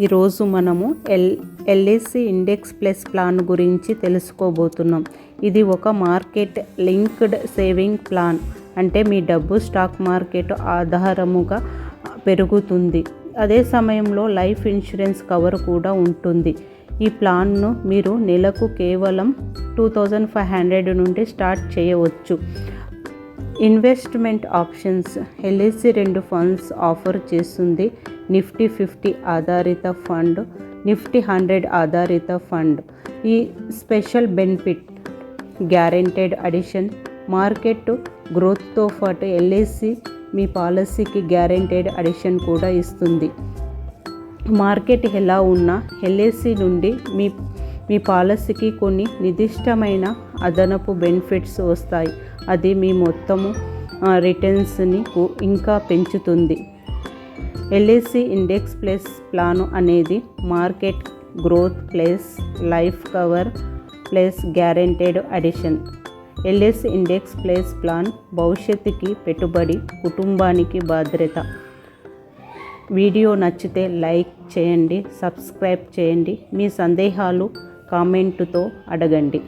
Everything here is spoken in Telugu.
ఈరోజు మనము L LIC index plus plan గురించి తెలుసుకోబోతున్నాం. ఇది ఒక మార్కెట్ లింక్డ్ సేవింగ్ ప్లాన్. అంటే మీ డబ్బు స్టాక్ మార్కెట్ ఆధారముగా పెరుగుతుంది. అదే సమయంలో లైఫ్ ఇన్సూరెన్స్ కవర్ కూడా ఉంటుంది. ఈ ప్లాన్ను మీరు నెలకు కేవలం టూ థౌజండ్ ఫైవ్ హండ్రెడ్ నుండి స్టార్ట్ చేయవచ్చు. ఇన్వెస్ట్మెంట్ ఆప్షన్స్ ఎల్ఐసి రెండు ఫండ్స్ ఆఫర్ చేస్తుంది. నిఫ్టీ ఫిఫ్టీ ఆధారిత ఫండ్ నిఫ్టీ హండ్రెడ్ ఆధారిత ఫండ్. ఈ special benefit guaranteed addition. Market గ్రోత్తో పాటు ఎల్ఐసి మీ పాలసీకి గ్యారెంటెడ్ అడిషన్ కూడా ఇస్తుంది. మార్కెట్ ఎలా ఉన్నా ఎల్ఐసి నుండి మీ మీ పాలసీకి కొన్ని నిర్దిష్టమైన అదనపు బెనిఫిట్స్ వస్తాయి. అది మీ మొత్తము రిటర్న్స్ని ఇంకా పెంచుతుంది. ఎల్ఐసి ఇండెక్స్ ప్లస్ ప్లాన్ అనేది market growth plus life cover plus guaranteed addition. LIC index plus plan భవిష్యత్తుకి పెట్టుబడి కుటుంబానికి భద్రత. వీడియో నచ్చితే లైక్ చేయండి సబ్స్క్రైబ్ చేయండి. మీ సందేహాలు కామెంటుతో అడగండి.